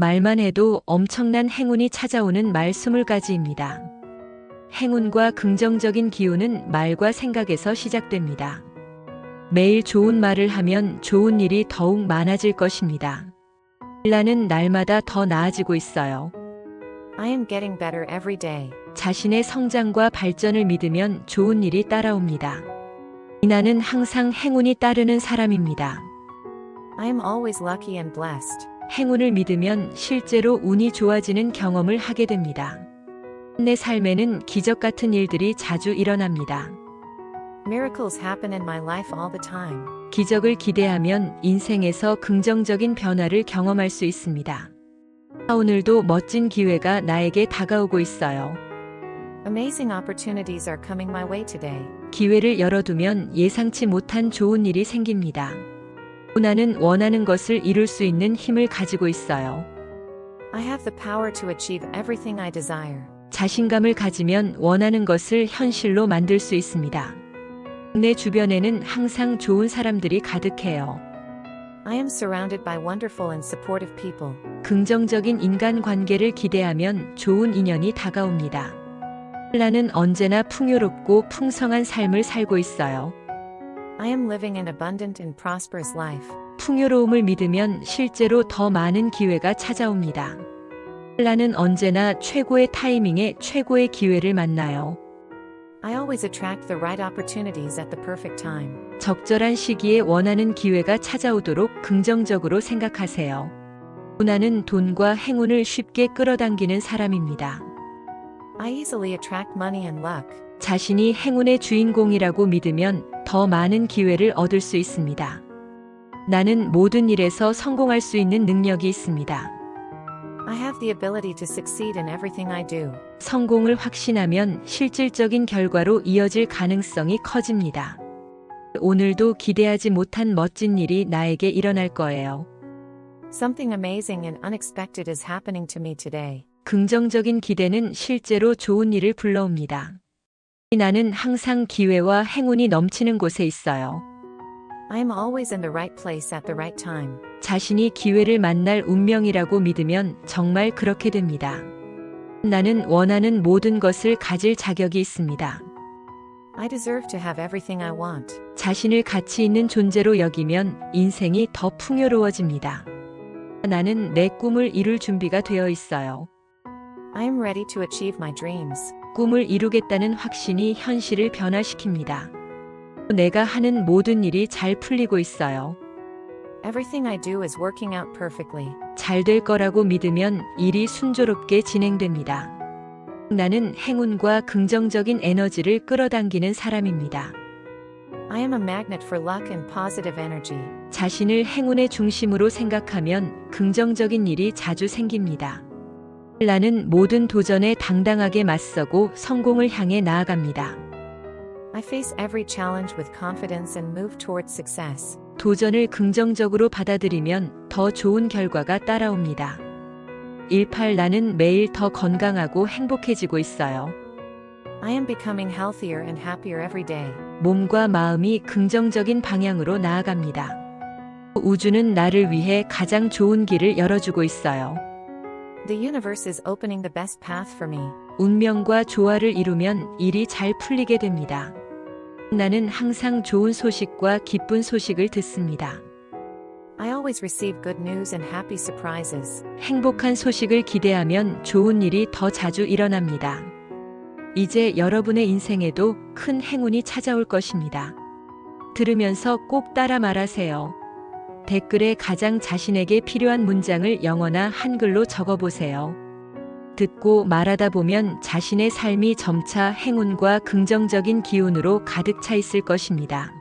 말만 해도 엄청난 행운이 찾아오는 말 20가지입니다. 행운과 긍정적인 기운은 말과 생각에서 시작됩니다. 매일 좋은 말을 하면 좋은 일이 더욱 많아질 것입니다. 신라는 날마다 더 나아지고 있어요. I am getting better every day. 자신의 성장과 발전을 믿으면 좋은 일이 따라옵니다. 이나는 항상 행운이 따르는 사람입니다. I am always lucky and blessed. 행운을 믿으면 실제로 운이 좋아지는 경험을 하게 됩니다. 내 삶에는 기적 같은 일들이 자주 일어납니다. Miracles happen in my life all the time. 기적을 기대하면 인생에서 긍정적인 변화를 경험할 수 있습니다. 오늘도 멋진 기회가 나에게 다가오고 있어요. Amazing opportunities are coming my way today. 기회를 열어두면 예상치 못한 좋은 일이 생깁니다. 나는 원하는 것을 이룰 수 있는 힘을 가지고 있어요. I have the power to achieve everything I desire. 자신감을 가지면 원하는 것을 현실로 만들 수 있습니다. 내 주변에는 항상 좋은 사람들이 가득해요. I am surrounded by wonderful and supportive people. 긍정적인 인간 관계를 기대하면 좋은 인연이 다가옵니다. 나는 언제나 풍요롭고 풍성한 삶을 살고 있어요. I am living an abundant and prosperous life. 풍요로움을 믿으면 실제로 더 많은 기회가 찾아옵니다. 나는 언제나 최고의 타이밍에 최고의 기회를 만나요. I always attract the right opportunities at the perfect time. 적절한 시기에 원하는 기회가 찾아오도록 긍정적으로 생각하세요. 나는 돈과 행운을 쉽게 끌어당기는 사람입니다. I easily attract money and luck. 자신이 행운의 주인공이라고 믿으면 더 많은 기회를 얻을 수 있습니다. 나는 모든 일에서 성공할 수 있는 능력이 있습니다. I have the ability to succeed in everything I do. 성공을 확신하면 실질적인 결과로 이어질 가능성이 커집니다. 오늘도 기대하지 못한 멋진 일이 나에게 일어날 거예요. Something amazing and unexpected is happening to me today. 긍정적인 기대는 실제로 좋은 일을 불러옵니다. 나는 항상 기회와 행운이 넘치는 곳에 있어요. I am always in the right place at the right time. 자신이 기회를 만날 운명이라고 믿으면 정말 그렇게 됩니다. 나는 원하는 모든 것을 가질 자격이 있습니다. I deserve to have everything I want. 자신을 가치 있는 존재로 여기면 인생이 더 풍요로워집니다. 나는 내 꿈을 이룰 준비가 되어 있어요. I am ready to achieve my dreams. 꿈을 이루겠다는 확신이 현실을 변화시킵니다. 내가 하는 모든 일이 잘 풀리고 있어요. Everything I do is working out perfectly. 잘 될 거라고 믿으면 일이 순조롭게 진행됩니다. 나는 행운과 긍정적인 에너지를 끌어당기는 사람입니다. I am a magnet for luck and positive energy. 자신을 행운의 중심으로 생각하면 긍정적인 일이 자주 생깁니다. 나는 모든 도전에 당당하게 맞서고 성공을 향해 나아갑니다. I face every challenge with confidence and move towards success. 도전을 긍정적으로 받아들이면 더 좋은 결과가 따라옵니다. 18 나는 매일 더 건강하고 행복해지고 있어요. I am becoming healthier and happier every day. 몸과 마음이 긍정적인 방향으로 나아갑니다. 우주는 나를 위해 가장 좋은 길을 열어주고 있어요. The universe is opening the best path for me. 운명과 조화를 이루면 일이 잘 풀리게 됩니다. 나는 항상 좋은 소식과 기쁜 소식을 듣습니다. I always receive good news and happy surprises. 행복한 소식을 기대하면 좋은 일이 더 자주 일어납니다. 이제 여러분의 인생에도 큰 행운이 찾아올 것입니다. 들으면서 꼭 따라 말하세요. 댓글에 가장 자신에게 필요한 문장을 영어나 한글로 적어보세요. 듣고 말하다 보면 자신의 삶이 점차 행운과 긍정적인 기운으로 가득 차 있을 것입니다.